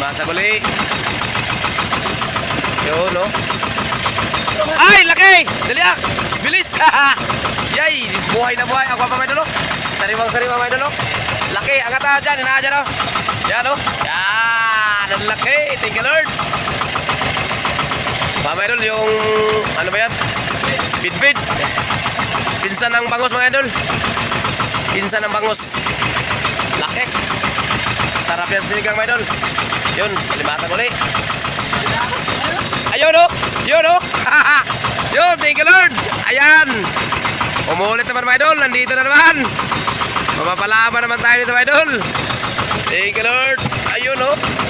Masa uli. Yun, no? Ay, laki! Dali ah! Bilis! Yay! Buhay na buhay. Ako pa may dulo. Sariwang sariwang may dulo. Laki! Angat na dyan. Inaan dyan, no? Yan, no? Yan! Ang laki! Thank you, Lord! Mga idol, yung... Ano ba yan? Bidbid. Pinsan ng bangos, mga idol. Pinsan ng bangos. Laki. Sarap yan sinigang, mga idol. Yun, limatan uli. Ayun o! Yun o! Yun, thank you Lord! Ayan! Umulit naman mga idol, nandito na naman! Mapapalaban naman tayo dito mga idol! Thank you Lord! Ayun o!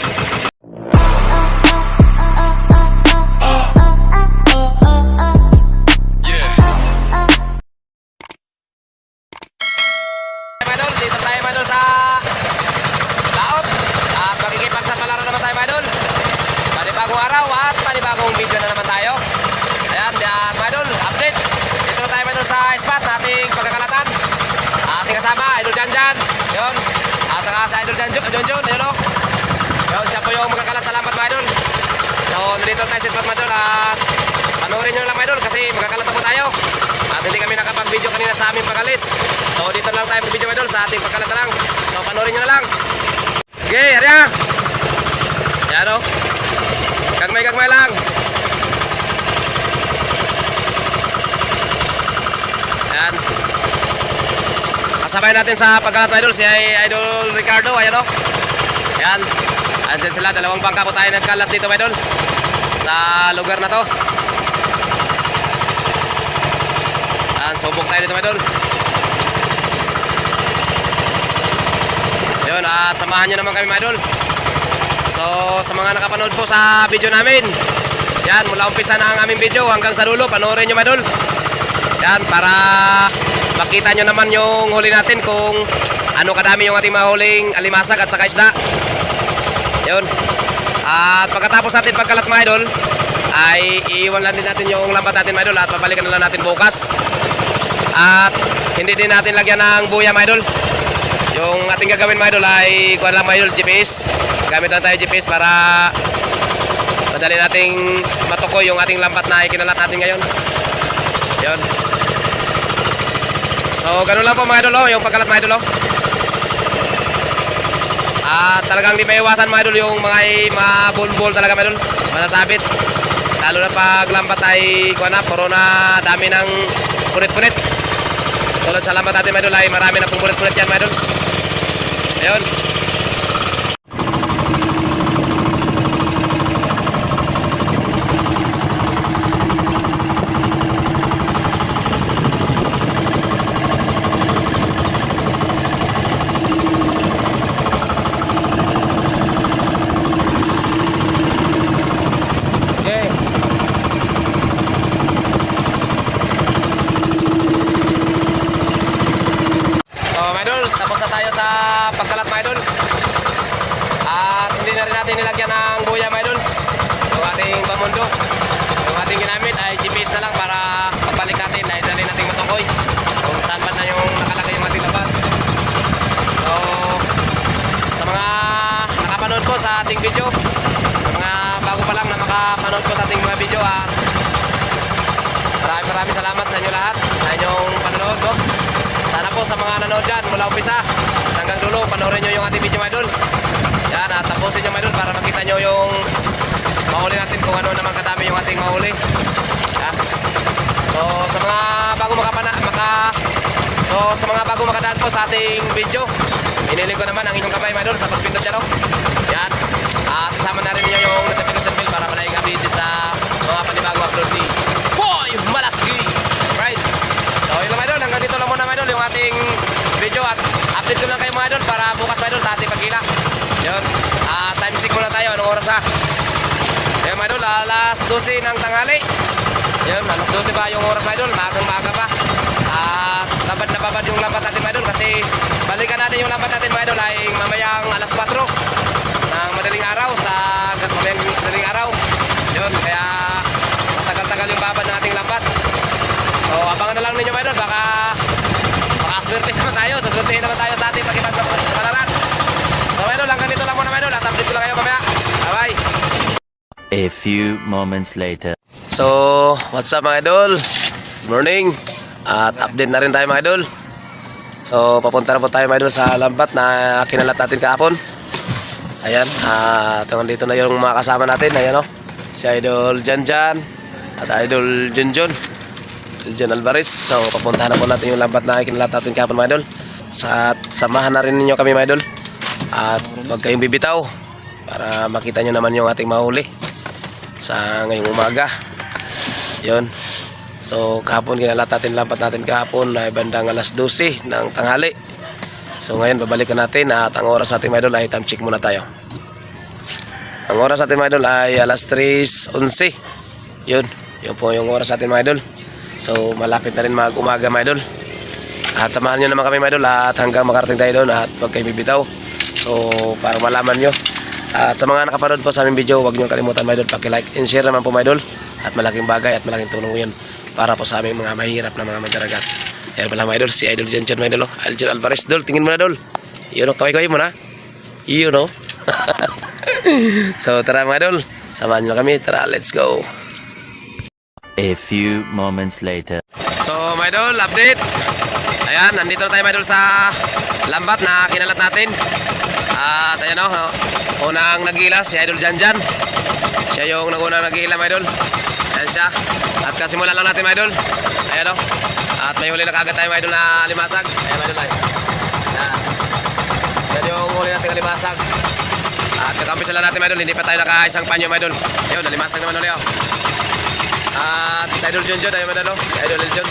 Lang. Ayan. Kasabay natin sa pagkalat idol si Idol Ricardo. Ayan o. Ayan. Andyan sila. Dalawang bangka po tayo nagkalat dito idol. Sa lugar na to. Ayan. Subok tayo dito idol. Yun. At samahan nyo naman kami idol. So, sa mga nakapanood po sa video namin, yan, mula umpisa na ang aming video hanggang sa dulo, panoorin nyo madol. Yan, para makita nyo naman yung huli natin kung ano kadami yung ating mahuling alimasag at saka isda. Yun. At pagkatapos natin pagkalat mga idol, ay iiwan lang din natin yung lambat natin mga idol at babalikan na lang natin bukas. At hindi din natin lagyan ng buya mga idol. Yung ating gagawin mga idol ay kuha lang mga idol GPS. Gamit lang tayo GPS para madali nating matukoy yung ating lambat na ikinalat natin ngayon. Yun. So, ganun lang po mga idol, oh, yung pagkalat mga idol. Oh. At talagang di maiwasan mga idol yung mga mabulbul talaga mga idol. Masasabit. Lalo na pag lambat ay kuha na, puro na dami ng punit-punit. Tulad sa lambat natin mga idol ay marami na pong punit-punit yan mga idol. Ayun. Okay. So, mga idol, tapos na tayo sa pagkalat mga idol. At hindi na rin natin nilagyan ng buya mga idol. Yung ating pamundo. Yung ating ginamit ay GPS na lang para pabalik natin dahil dali natin matukoy kung saan ba na yung nakalagay yung ating labat. So, sa mga nakapanood po sa ating video, sa mga bago pa lang na makapanood po sa ating mga video at maraming maraming salamat sa inyo lahat sa inyong panonood ko. Sana po sa mga nanood dyan mula umpisa hanggang dulo, panoorin nyo yung ating video mga idol. Yan, at tapusin nyo mga idol para makita nyo yung mahuli natin kung ano naman kadami yung ating mahuli. Yan. So, sa mga bago makapana, maka, so, sa mga bago makadaan po sa ating video, iniling ko naman ang inyong kamay mga idol sa pagpindot dyan. oh. Yan. At kasama na rin niyo yung notification bell para palaging updated sa mga panibagong upload ni Boy Malasgi. Right. So yun lang mga idol, hanggang dito lang muna mga idol yung ating video at update ko lang kayo mga idol para bukas mga idol sa ating pagkila. Yun. Ah, time check muna tayo, anong oras ha? Yun mga idol, alas 12 ng tanghali. Yun, alas 12 pa yung oras mga idol, maagang maaga pa. At babad na babad yung lambat natin mga idol kasi balikan natin mga idol ay mamayang alas 4 ng madaling araw sa mamayang madaling araw. Yun, kaya matagal-tagal yung babad ng ating lambat. So, abangan na lang ninyo mga idol, baka makaswerte naman tayo, saswertehin naman tayo sa ating pag-ibang palaran. So, mga idol, hanggang dito lang muna mga idol, at update ko lang kayo mamaya. A few moments later. So, what's up mga idol? Morning. At update na rin tayo mga idol. So, papunta na po tayo mga idol sa lambat na kinalat natin kahapon. Ayan, at uh, dito na yung mga kasama natin. Ayan o. Si Idol Jan Jan at Idol Jun Jun. Jan Alvarez. So, papuntahan na po natin yung lambat na kinalat natin kahapon mga idol. Sa, samahan na rin ninyo kami mga idol. At huwag kayong bibitaw para makita nyo naman yung ating mahuli sa ngayong umaga. Yun. So, kahapon kinalat natin lampat natin kahapon na bandang alas 12 ng tanghali. So, ngayon babalikan natin at ang oras natin mga idol ay time check muna tayo. Ang oras natin mga idol ay alas 3.11. Yun. Yun po yung oras natin mga idol. So, malapit na rin mag umaga mga idol. At samahan nyo naman kami mga idol at hanggang makarating tayo doon at huwag kayo bibitaw. So, para malaman nyo. At sa mga nakapanood po sa aming video, huwag nyo kalimutan mga idol, paki-like and share naman po mga idol. At malaking bagay at malaking tulong yun para po sa aming mga mahirap na mga mandaragat. Yan pala mga idol, si Idol Jen Jen mga idol. oh. Aljon Alvarez, dol, tingin mo na dol. Yun o, kaway-kaway mo na. Yun o. so tara mga idol, samahan nyo kami. Tara, let's go. A few moments later. So, my idol, update. Ayan, nandito na tayo, my idol, sa lambat na kinalat natin. At ayan o, unang nagila, si Idol Jan Jan. Siya yung nag-unang nagila, my idol. Ayan siya. At kasimulan lang natin, my idol. Ayan o. At may huli na kagad tayo, my idol, na limasag. Ayan, my idol, tayo. Ayan. Yan yung huli natin na limasag. At kakampisa lang natin, my idol. Hindi pa tayo naka-isang panyo, my idol. Ayun, nalimasag naman ulit, oh. At si Idol John, ayun man ano, si Idol John.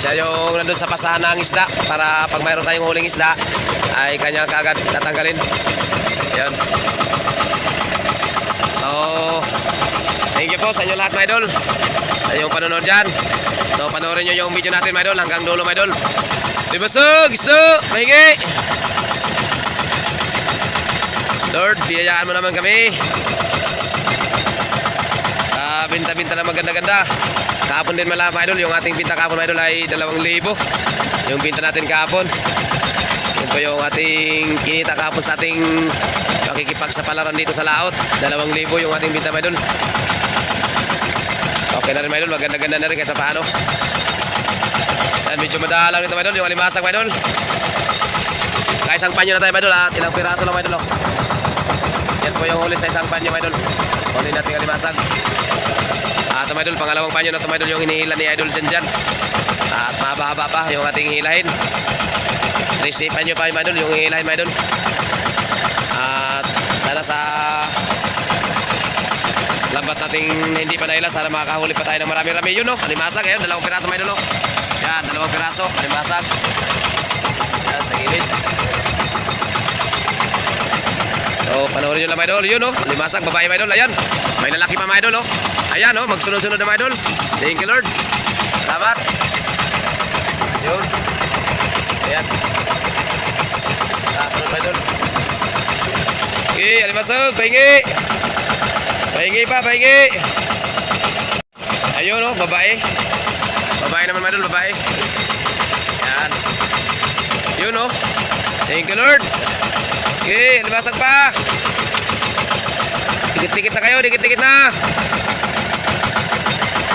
Siya yung nandun sa pasahan ng isda para pag mayroon tayong huling isda ay kanya kagad tatanggalin. Ayun. So, thank you po sa inyo lahat, my idol. Sa inyong panonood dyan. So, panoorin nyo yung video natin, my idol, hanggang dulo, my idol. Libasog, isdo, mahingi. Lord, biyayaan mo naman kami. Binta-binta na maganda-ganda. Kahapon din malama idol, yung ating binta kahapon idol ay 2,000. Yung binta natin kahapon. Yun po yung ating kinita kahapon sa ating pakikipag sa palaran dito sa laot. 2,000 yung ating binta idol. Okay na rin idol, maganda-ganda na rin kahit paano. Yan, medyo madalang nito idol, yung alimasag idol. Kaisang panyo na tayo idol at ilang piraso lang idol. oh. Yan po yung huli sa isang panyo idol. Huli natin alimasag. At mga idol, pangalawang panyo na mga idol yung hinihila ni Idol dyan dyan. At mahaba-haba pa yung ating hilahin. Resipan nyo pa mga idol yung hilahin mga idol. At sana sa lambat nating hindi pa naila, sana makakahuli pa tayo ng marami-rami. Yun no, alimasag. Ayun, dalawang piraso mga idol no. Yan, dalawang piraso, alimasag. Yan, sa gilid. So, panoorin nyo lang mga idol. Yun no, alimasag, babae mga idol. Ayan, may lalaki pa mga idol no. Ayan oh, magsunod-sunod na mga idol. Thank you Lord. Salamat. Yun. Ayan. Ah, sunod mga idol. Okay, alimasog, pahingi. Pahingi pa, pahingi. Ayun oh, babae. Babae naman mga idol, babae. Ayan. Yun oh. Thank you Lord. Okay, alimasag pa. Dikit-dikit na kayo, dikit-dikit na.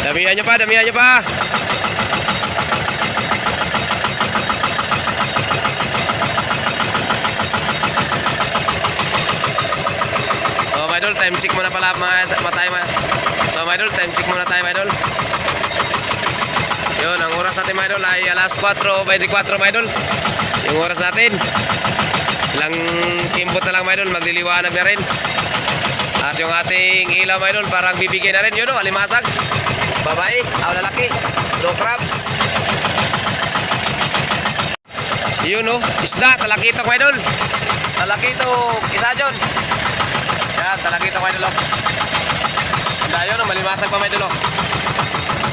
Damihan nyo pa, damihan nyo pa. Oh, my idol, time check muna pala mga, mga tayo. mga- So, my idol, time check muna tayo, my idol. Yun, ang oras natin, idol, ay alas 4.24, my idol. Yung oras natin. Ilang kimbot na lang, my idol, magliliwanag na rin. At yung ating ilaw, idol, parang bibigay na rin yun, no? alimasag. Babae, aw lalaki, no crabs. Yun, no? Isda, talakito, my idol. Talakito, isa dyan. Yan, talakito, my idol. oh. Ang dayo? Malimasag pa, my idol.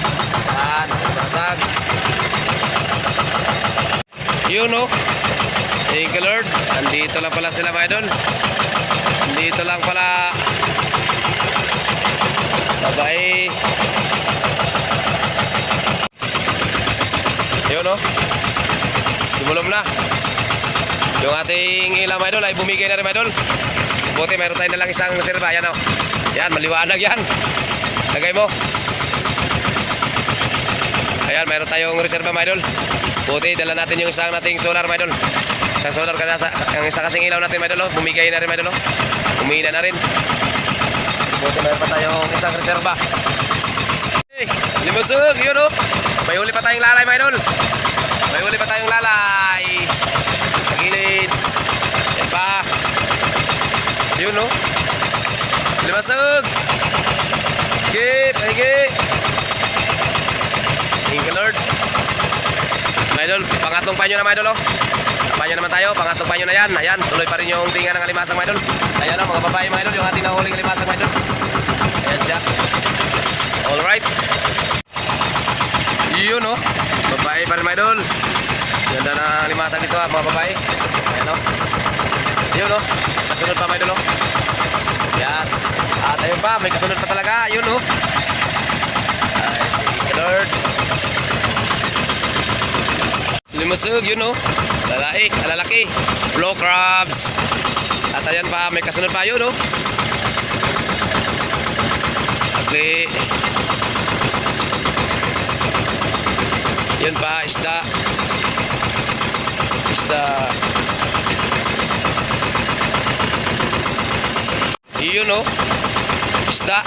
Oh. Yan, masag. Yun, no? Thank you, Lord. Andito lang pala sila, mga idol. Andito lang pala. Bye-bye. Yun, no? Dumulom na. Yung ating ilang, mga idol, ay bumigay na rin, mga. Mabuti, mayroon tayo na lang isang reserva. Yan o. Yan, maliwanag yan. Lagay mo. Ayan, mayroon tayong reserva, my idol. Buti, dala natin yung isang nating solar, my idol. Isang solar kasi sa, ang isa kasing ilaw natin, my idol. oh. Bumigay na rin, my idol. oh. Umina na rin. Buti, mayroon pa tayong isang reserva. Hey, limusog, yun o. May huli pa tayong lalay, my idol. May huli pa tayong lalay. Sa gilid. Yan pa. Yun o. Limusog. Higit, higit. Thank you. My idol, pangatlong panyo na, my idol, oh. Panyo naman tayo, pangatlong panyo na yan. Ayan, tuloy pa rin yung tinga ng alimasang, my idol. Ayan, oh, mga babae, my idol, yung ating nahuling alimasang, my idol. Ayan siya. Alright. Yun, oh. Babae pa rin, my idol. Ganda na alimasang dito, ah, mga babae. Ayan, oh. Yun, oh. Kasunod pa, my idol, oh. Ayan. At ayun pa, may kasunod pa talaga. Yun, oh. Ay, Lord. Limusog, yun oh. Lalaki, lalaki. Flow crabs. At ayan pa, may kasunod pa yun oh. Ugly. Yun pa, isda. Isda. Yun oh. Isda.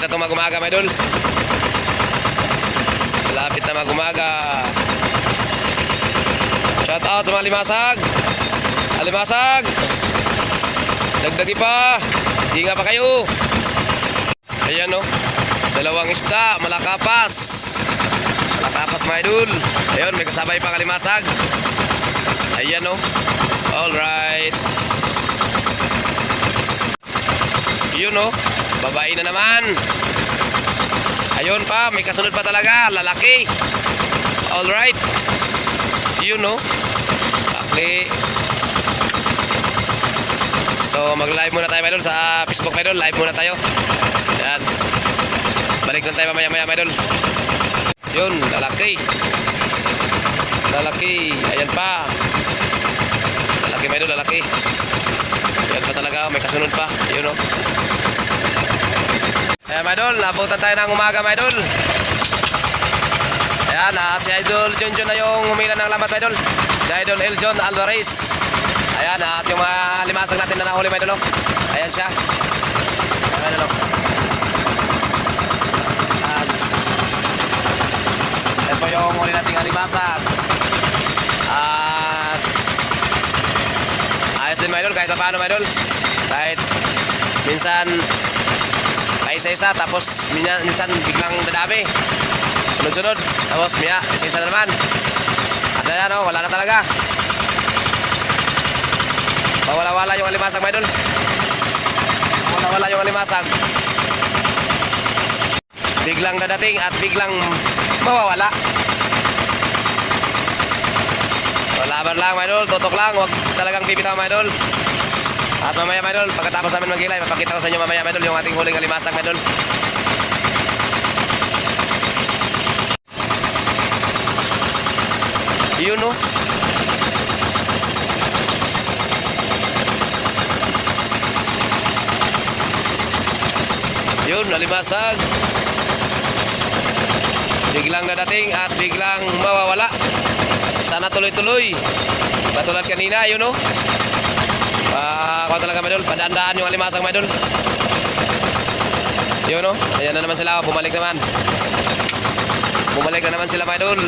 Malapit na itong magumaga, my idol. Malapit na magumaga. Shout out sa mga limasag. Alimasag. Dagdagi pa. Hinga pa kayo. Ayan no. Dalawang isda, malakapas. Malakapas mga idol. Ayun, may kasabay pa kalimasag. Ayan no. Alright. Yun no. Babae na naman. Ayun pa, may kasunod pa talaga. Lalaki. Alright. Yun no. Lalaki. So mag-live muna tayo idol sa Facebook idol. Live muna tayo. Yan. Balik lang tayo mamaya maya idol. Yun, lalaki. Lalaki. Ayan pa. Lalaki idol, lalaki. Ayan pa talaga, may kasunod pa. Yun o. Ayan mga idol, nabutan tayo ng umaga mga idol. Ayan, at si Idol John na yung humila ng lamat mga idol. Si Idol Eljon Alvarez. Ayan, at yung mga limasang natin na nahuli mga idol. oh. Ayan siya. Ayan mga idol. oh. Ayan. Ayan po yung huli nating alimasag. At ayos din mga idol, kahit pa paano mga idol. Kahit minsan isa-isa tapos minsan, minsan biglang dadami. Sunod-sunod. Tapos miya, isa-isa na naman. At ayan o, wala na talaga. Mawala-wala yung alimasag mga idol. Mawala-wala yung alimasag. Biglang dadating at biglang mawawala. Laban lang mga idol, tutok lang, huwag talagang bibitaw mga idol. At mamaya mga pagkatapos namin magilay, mapakita ko sa inyo mamaya mga yung ating huling alimasag mga idol. Yun no. Yun, nalimasag. Biglang dadating at biglang mawawala. Sana tuloy-tuloy. Katulad kanina, yun no. Uh, talaga medol, padaan-daan yung alimasang medol. Yun no. Ayan na naman sila, bumalik naman. Bumalik na naman sila medol.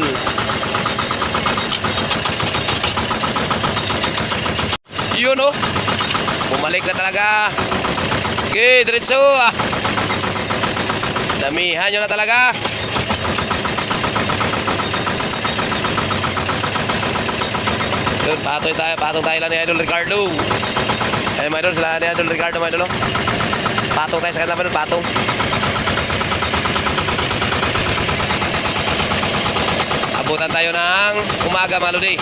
Yun no. Bumalik na talaga. Okay, diretso. Ah. Damihan nyo na talaga. Yun, patoy tayo, patong tayo lang ni Idol Ricardo. Ayun mga idol, sila ni Idol Ricardo mga oh. Patong tayo sa kanila mga patong. Abutan tayo ng umaga mga lodi.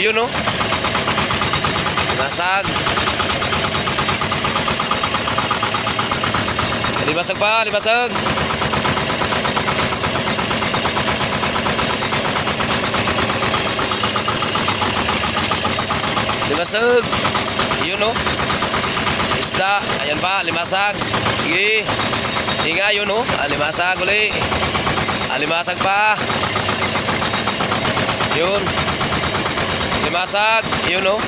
Yun no. Nasag. Libasag pa, libasag. Alimasag. Yun oh. Isda. Ayan pa, alimasag. Sige. Hinga yun oh. Alimasag uli. Alimasag pa. Yun. Alimasag. Yun oh.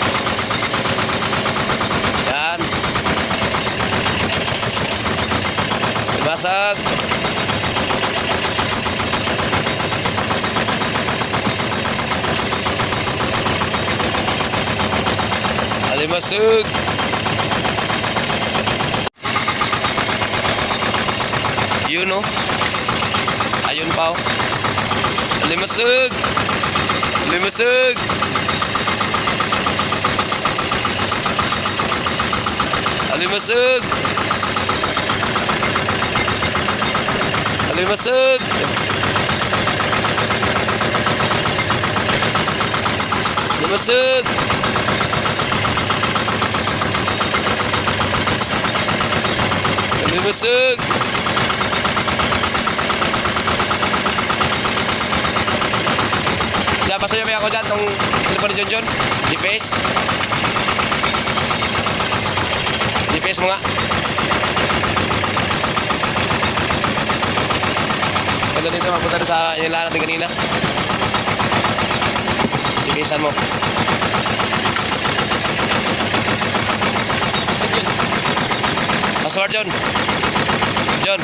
Yan. Alimasag. Alimasag. Yun oh. Ayun pa oh. Alimasag. Alimasag. Alimasag. Alimasag. Alimasag. Alimasag. Diyan, basta yung ako dyan, tong telepon ni John John. GPS. Mo nga. Ganda dito, mapunta sa inilaan natin kanina. GPSan mo. Password, John. John.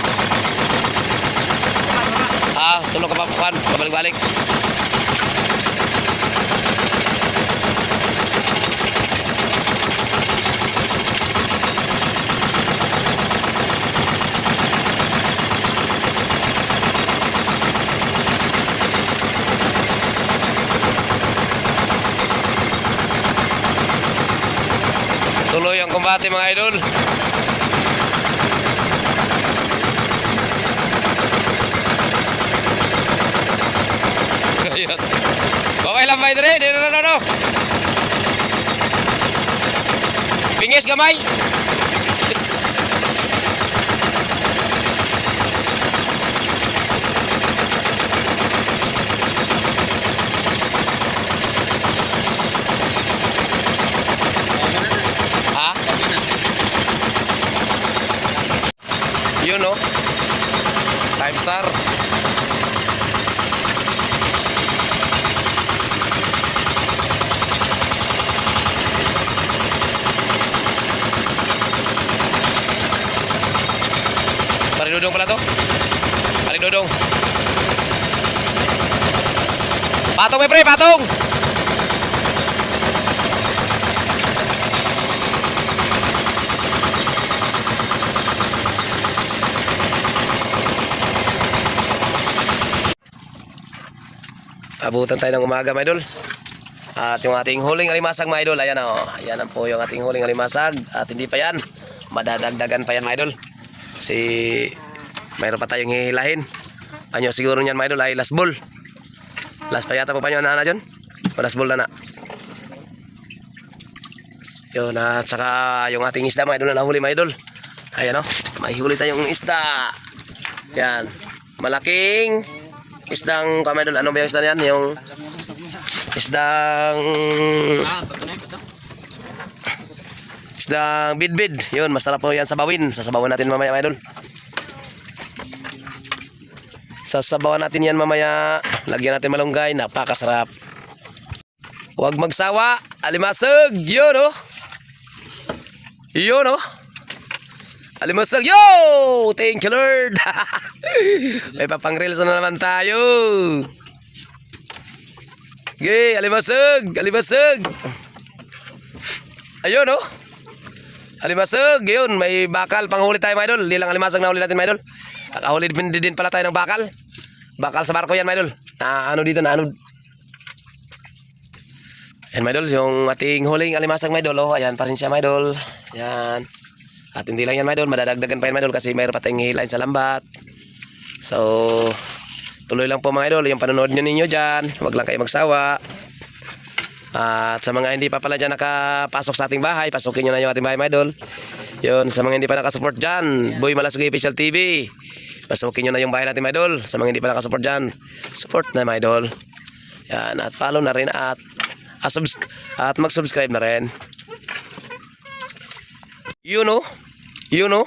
Ah, tulog ka pa, Juan. Kabalik-balik. Tuloy ang kumbate mga idol. Ba dire? Dito na no. Pingis gamay. Ha? Yun no? Five star. Paridodong pala to. Paridodong. Patong may pre, patong! Abutan tayo ng umaga, mga idol. At yung ating huling alimasag, mga idol, ayan o. Ayan po yung ating huling alimasag. At hindi pa yan. Madadagdagan pa yan, mga idol. Kasi mayroon pa tayong hihilahin. Panyo siguro niyan, mga idol, ay last ball. Last pa yata po panyo na na dyan. Last ball na na. Yun, at saka yung ating isda, mga idol, na nahuli, mga idol. Ayan o. May huli tayong isda. Yan. Malaking isdang kamadol. Ano ba yung isda yan? Yung isdang isdang bidbid. Yun, masarap po yan sa bawin. Sasabawan natin mamaya, mga idol. Sasabawan natin yan mamaya. Lagyan natin malunggay. Napakasarap. Huwag magsawa. Alimasag. Yun, oh. Yun, oh. Alimasag. Yo! Thank you, Lord. May papang-reels na naman tayo. Okay, alimasag. Alimasag. Ayun, oh. Alimasag. Yun, may bakal. Panghuli tayo, mga idol. Hindi lang alimasag na huli natin, mga idol. Nakahuli din, din pala tayo ng bakal. Bakal sa barko yan, mga idol. Na ano dito, na ano. Ayan, mga idol. Yung ating huling alimasag, mga idol. Oh, ayan pa rin siya, mga idol. Ayan. At hindi lang yan, mga idol. Madadagdagan pa yan, mga idol. Kasi mayroon pa tayong hilain sa lambat. So, tuloy lang po, mga idol. Yung panonood nyo ninyo dyan. Huwag lang kayo magsawa. At sa mga hindi pa pala dyan nakapasok sa ating bahay, pasukin nyo na yung ating bahay, mga idol. Yun, sa mga hindi pa nakasupport dyan, Boy Malasugi Official TV. Pasukin nyo na yung bahay natin, mga idol. Sa mga hindi pa nakasupport dyan, support na, mga idol. Yan, at follow na rin at At, subs- at mag-subscribe na rin. Yun oh. Yun oh.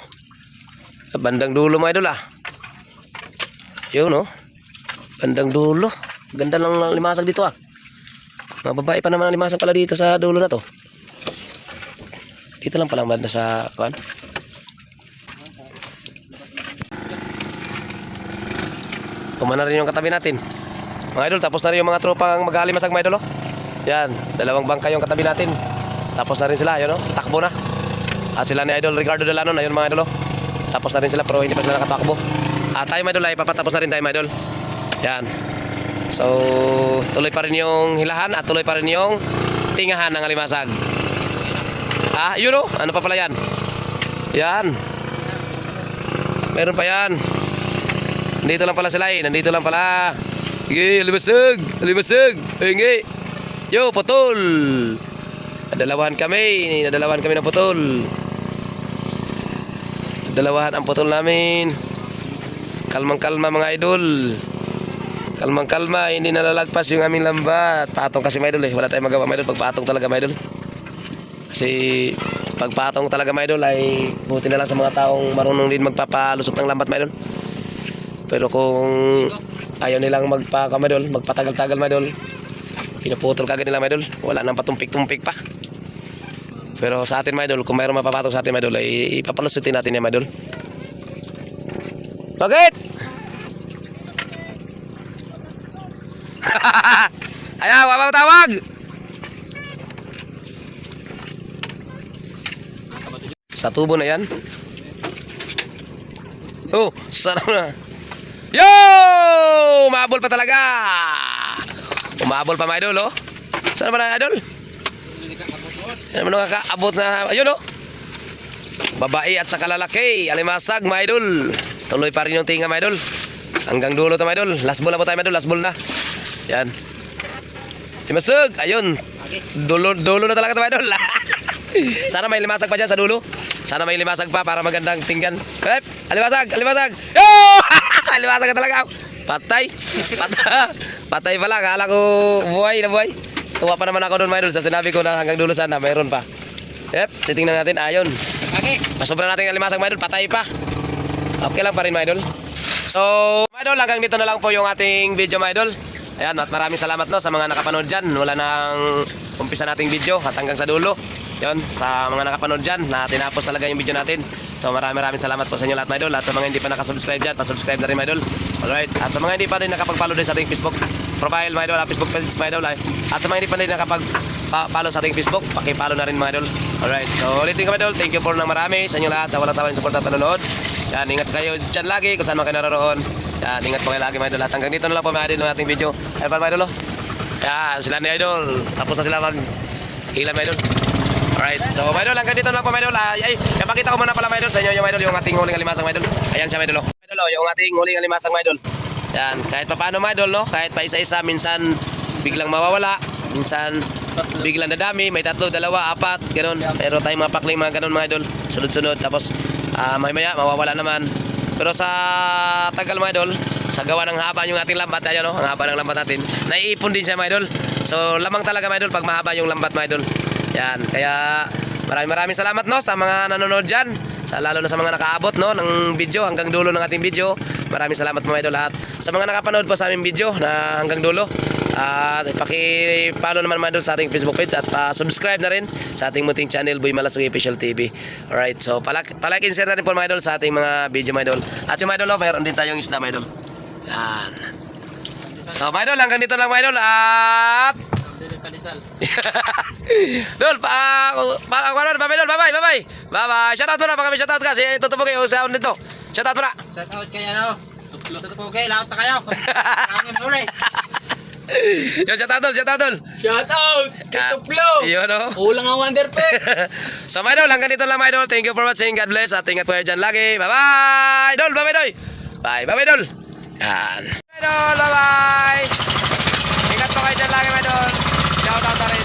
Bandang dulo mga idol ah. Yun oh. Bandang dulo. Ganda lang ng limasag dito ah. Mga babae pa naman ang limasag pala dito sa dulo na to. Dito lang palang banda sa kuan. Kumana rin yung katabi natin. Mga idol, tapos na rin yung mga tropang maghalimasag mga idol. Oh. Yan, dalawang bangka yung katabi natin. Tapos na rin sila, yun oh. Takbo na. At sila ni Idol Ricardo Delanon, ayun mga idol. oh. Tapos na rin sila pero hindi pa sila nakatakbo. At tayo mga idol ay papatapos na rin tayo mga idol. Yan. So, tuloy pa rin yung hilahan at tuloy pa rin yung tingahan ng alimasag. Ah, yun oh. Ano pa pala yan? Yan. Meron pa yan. Nandito lang pala sila eh. Nandito lang pala. Sige, alimasag. Alimasag. Hingi. Yo, putol. Nadalawahan kami. Nadalawahan kami ng putol. Nadalawahan ang putol namin. Kalmang-kalma mga idol. Kalmang-kalma, hindi nalalagpas yung aming lambat. Patong kasi mga idol eh. Wala tayong magawa mga idol. Pagpatong talaga mga idol. Kasi pagpatong talaga mga idol ay buti na lang sa mga taong marunong din magpapalusot ng lambat mga idol. Pero kung ayaw nilang magpa mga idol, magpatagal-tagal mga idol, pinuputol kagad nila mga idol. Wala nang patumpik-tumpik pa. Pero sa atin mga idol, kung mayroong mapapatong sa atin mga idol, ay ipapalusutin natin yan mga idol. Bakit? Ayaw, wala Sa tubo na yan. Oh, sarap na. Yo! Umabol pa talaga. Umabol pa mga idol, oh. Saan ba na idol? Yan naman nakakaabot na, ayun, oh. Babae at saka lalaki, alimasag, mga idol. Tuloy pa rin yung tinga, mga idol. Hanggang dulo to, mga idol. Last ball na po tayo, mga idol. Last ball na. Yan. Timasag, ayun. Dulo, dulo na talaga to, idol. Sana may limasag pa dyan sa dulo. Sana may limasag pa para magandang tinggan. Hep, alimasag, alimasag. Yo! alimasag ka talaga. Patay. Patay. Patay pala. Kala ko buhay na buhay. Tuwa pa naman ako doon, idol. Sa sinabi ko na hanggang dulo sana, mayroon pa. Yep, titingnan natin. Ayon. Okay. Masobra natin ang limasag, idol. Patay pa. Okay lang pa rin, idol. So, idol, hanggang dito na lang po yung ating video, idol. Ayan, at maraming salamat no sa mga nakapanood dyan. Wala nang umpisa nating video at hanggang sa dulo. Yun, sa mga nakapanood dyan na tinapos talaga yung video natin. So maraming maraming salamat po sa inyo lahat mga idol. At sa mga hindi pa nakasubscribe dyan, pasubscribe na rin mga idol. Alright, at sa mga hindi pa rin nakapag-follow din sa ating Facebook profile mga idol, ah, Facebook page mga idol. ay. At sa mga hindi pa rin nakapag-follow sa ating Facebook, paki-follow na rin mga idol. Alright, so ulitin ko mga idol, thank you for nang marami sa inyo lahat sa walang sawang support at panonood. Yan, ingat kayo dyan lagi kung saan man kayo naroon. Yan, ingat po kayo lagi mga idol. At hanggang dito na lang po mga idol ng ating video. Pa mga idol, oh. Yan, sila ni idol. Tapos na sila mag hila mga idol. Alright, so mga idol, hanggang dito na po mga idol. Ay, ay, kapakita ko muna pala idol sa inyo yung mga idol, yung ating huling alimasang mga idol. Ayan siya mga idol, oh. Mga idol, oh, yung ating huling alimasang mga idol. Yan, kahit pa paano mga idol, no? Kahit pa isa-isa, minsan biglang mawawala, minsan biglang dadami, may tatlo, dalawa, apat, ganun. Pero tayong mga pakling mga ganun mga idol, sunod-sunod. Tapos, ah, may maya, mawawala naman. Pero sa tagal mga idol, sa gawa ng haba yung ating lambat, ayun no, ang haba ng lambat natin, naiipon din siya mga idol. So lamang talaga mga idol pag mahaba yung lambat mga idol. Yan, kaya maraming maraming salamat no sa mga nanonood dyan. Sa lalo na sa mga nakaabot no ng video hanggang dulo ng ating video. Maraming salamat mga idol lahat. Sa mga nakapanood po sa aming video na hanggang dulo. At paki-follow naman mga idol sa ating Facebook page at pa-subscribe na rin sa ating muting channel Boy Malasugi Official TV. Alright, so palak palike and share na rin po mga idol sa ating mga video mga idol. At yung mga idol, oh, mayroon din tayong isda mga idol. Yan. So mga idol, hanggang dito lang mga idol at Dol, pa, uh, pa, pa, bye bye, Dol, bye bye, bye bye. Bye bye. Shout out na, mga shout out kasi ito tupo kayo sa nito. Shout out na. Shout out kay ano? Tupo kayo, lahat na kayo. Ang muli. Yo, shout out, shout out. Shout out. Kito flow. Yo, no. Ulang ang wonder pack. so, my Dol, hanggang dito lang, my Dol. Thank you for watching. God bless. At ingat kayo dyan lagi. Bye bye. Dol, bye bye, Dol. Bye, bye bye, Dol. Yan. Bye, Dol. Bye bye. Ingat po kayo dyan lagi, my Dol. Shout out na rin.